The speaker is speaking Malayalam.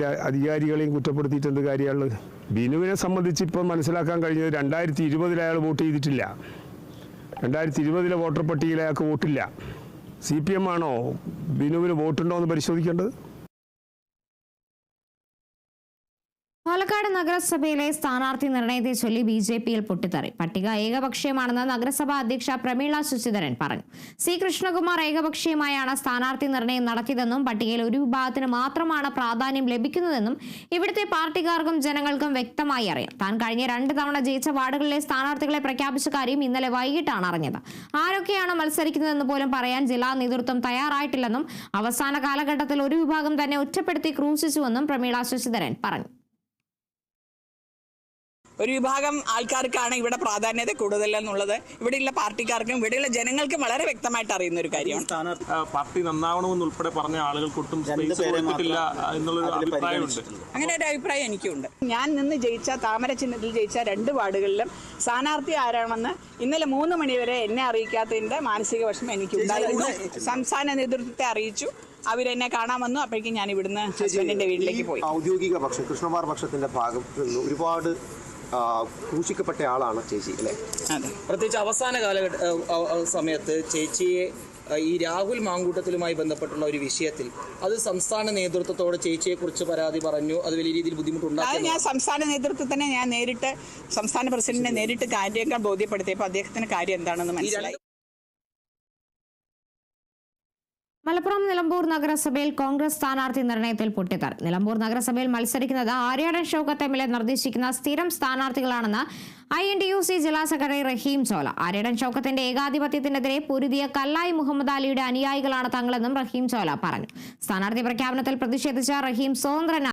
അധികാരികളെയും കുറ്റപ്പെടുത്തിയിട്ട് എന്ത് കാര്യമാണ് ബിനുവിനെ സംബന്ധിച്ച് ഇപ്പം മനസ്സിലാക്കാൻ കഴിഞ്ഞത് രണ്ടായിരത്തി ഇരുപതിൽ അയാൾ വോട്ട് ചെയ്തിട്ടില്ല. രണ്ടായിരത്തി ഇരുപതിലെ വോട്ടർ പട്ടികയിൽ അയാൾക്ക് വോട്ടില്ല. സി പി എം ആണോ ബിനുവിന് വോട്ടുണ്ടോ എന്ന് പരിശോധിക്കേണ്ടത്? പാലക്കാട് നഗരസഭയിലെ സ്ഥാനാർത്ഥി നിർണയത്തെ ചൊല്ലി ബി ജെ പിയിൽ പൊട്ടിത്തെറി. പട്ടിക ഏകപക്ഷീയമാണെന്ന് നഗരസഭാ അധ്യക്ഷ പ്രമീള ശശിധരൻ പറഞ്ഞു. സി കൃഷ്ണകുമാർ ഏകപക്ഷീയമായാണ് സ്ഥാനാർത്ഥി നിർണയം നടത്തിയതെന്നും പട്ടികയിൽ ഒരു വിഭാഗത്തിന് മാത്രമാണ് പ്രാധാന്യം ലഭിക്കുന്നതെന്നും ഇവിടുത്തെ പാർട്ടിക്കാർക്കും ജനങ്ങൾക്കും വ്യക്തമായി അറിയാം. താൻ കഴിഞ്ഞ രണ്ട് തവണ ജയിച്ച വാർഡുകളിലെ സ്ഥാനാർത്ഥികളെ പ്രഖ്യാപിച്ച കാര്യം ഇന്നലെ വൈകിട്ടാണ് അറിഞ്ഞത്. ആരൊക്കെയാണ് മത്സരിക്കുന്നതെന്ന് പോലും പറയാൻ ജില്ലാ നേതൃത്വം തയ്യാറായിട്ടില്ലെന്നും അവസാന കാലഘട്ടത്തിൽ ഒരു വിഭാഗം തന്നെ ഒറ്റപ്പെടുത്തി ക്രൂശിച്ചുവെന്നും പ്രമീള ശശിധരൻ പറഞ്ഞു. ഒരു വിഭാഗം ആൾക്കാർക്കാണ് ഇവിടെ പ്രാധാന്യത കൂടുതൽ എന്നുള്ളത്. ഇവിടെയുള്ള പാർട്ടിക്കാർക്കും ഇവിടെയുള്ള ജനങ്ങൾക്കും വളരെ വ്യക്തമായിട്ട് അറിയുന്ന ഒരു കാര്യമാണ്. പാർട്ടി നന്നാവണമെന്ന് ഉൾപ്പെടെ പറഞ്ഞ ആളുകൾക്കൊട്ടും എന്നുള്ളൊരു അഭിപ്രായമുണ്ട്. അങ്ങനെ ഒരു അഭിപ്രായം എനിക്കുണ്ട്. ഞാൻ നിന്ന് ജയിച്ച താമര ചിഹ്നത്തിൽ ജയിച്ച രണ്ട് വാർഡുകളിലും സ്ഥാനാർത്ഥി ആരാണെന്ന് ഇന്നലെ മൂന്ന് മണിവരെ എന്നെ അറിയിക്കാത്തതിന്റെ മാനസിക വിഷമം എനിക്കുണ്ടായിരുന്നു സംസ്ഥാന നേതൃത്വത്തെ അറിയിച്ചു. അവരെന്നെ കാണാൻ വന്നു. അപ്പോഴേക്കും ഞാൻ ഇവിടുന്ന് ഹസ്ബൻഡിന്റെ വീട്ടിലേക്ക് പോയി. ഔദ്യോഗിക പക്ഷം കൃഷ്ണമാർ പക്ഷത്തിന്റെ ഭാഗത്ത് നിന്ന് ഒരുപാട് ക്രൂശിക്കപ്പെട്ട ആളാണ് ചേച്ചി അല്ലേ? അതെ. പ്രത്യേകിച്ച് അവസാന കാലഘട്ട സമയത്ത് ചേച്ചിയെ ഈ രാഹുൽ മാങ്കൂട്ടത്തിലുമായി ബന്ധപ്പെട്ടുള്ള ഒരു വിഷയത്തിൽ അത് സംസ്ഥാന നേതൃത്വത്തോട് ചേച്ചിയെ കുറിച്ച് പരാതി പറഞ്ഞു. അത് വലിയ രീതിയിൽ അത് ബുദ്ധിമുട്ടുണ്ടാക്കി ഞാൻ സംസ്ഥാന നേതൃത്വത്തിനെ ഞാൻ നേരിട്ട് സംസ്ഥാന പ്രസിഡന്റിനെ നേരിട്ട് കാര്യങ്ങൾ ബോധ്യപ്പെടുത്തിയപ്പോൾ അദ്ദേഹത്തിന് കാര്യം എന്താണെന്ന് മനസ്സിലായി മലപ്പുറം നിലമ്പൂർ നഗരസഭയിൽ കോൺഗ്രസ് സ്ഥാനാർത്ഥി നിർണയത്തിൽ പൊട്ടിത്തർ നിലമ്പൂർ നഗരസഭയിൽ മത്സരിക്കുന്നത് Aryadan Shoukath M L A നിർദ്ദേശിക്കുന്ന സ്ഥിരം സ്ഥാനാർത്ഥികളാണെന്ന് I N T U C ജില്ലാ സെക്രട്ടറി റഹീം ചോല. ആര്യാടൻ ഷൗക്കത്തിന്റെ ഏകാധിപത്യത്തിനെതിരെ പൊരുതിയ കല്ലായി മുഹമ്മദ് അലിയുടെ അനുയായികളാണ് തങ്ങളെന്നും റഹീം ചോല പറഞ്ഞു. സ്ഥാനാർത്ഥി പ്രഖ്യാപനത്തിൽ പ്രതിഷേധിച്ച റഹീം സ്വതന്ത്രനായി